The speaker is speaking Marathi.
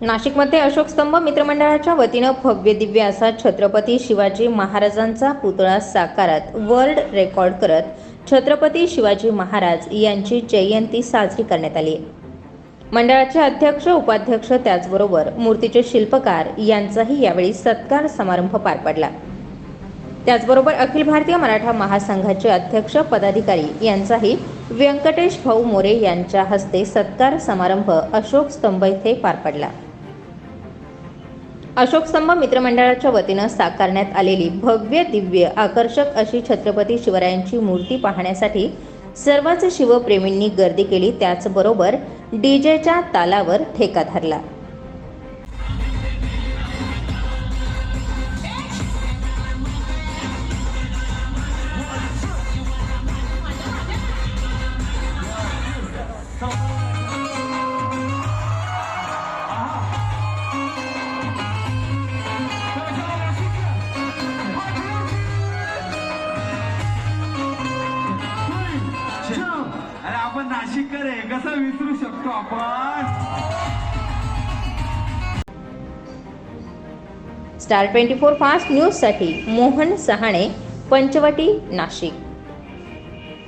नाशिकमध्ये अशोक स्तंभ मित्रमंडळाच्या वतीनं भव्य दिव्य असा छत्रपती शिवाजी महाराजांचा पुतळा साकारात वर्ल्ड रेकॉर्ड करत छत्रपती शिवाजी महाराज यांची जयंती साजरी करण्यात आली. मंडळाचे अध्यक्ष उपाध्यक्ष त्याचबरोबर मूर्तीचे शिल्पकार यांचाही यावेळी सत्कार समारंभ पार पडला. त्याचबरोबर अखिल भारतीय मराठा महासंघाचे अध्यक्ष पदाधिकारी यांचाही व्यंकटेश भाऊ मोरे यांच्या हस्ते सत्कार समारंभ अशोक स्तंभ येथे पार पडला. अशोकस्तंभ मित्रमंडळाच्या वतीनं साकारण्यात आलेली भव्य दिव्य आकर्षक अशी छत्रपती शिवरायांची मूर्ती पाहण्यासाठी सर्वच शिवप्रेमींनी गर्दी केली. त्याचबरोबर डीजेच्या तालावर ठेका धरला. नाशिककर आहे. कसं विसरू शकतो आपण? स्टार ट्वेंटी फोर फास्ट न्यूजसाठी मोहन सहाणे पंचवटी नाशिक.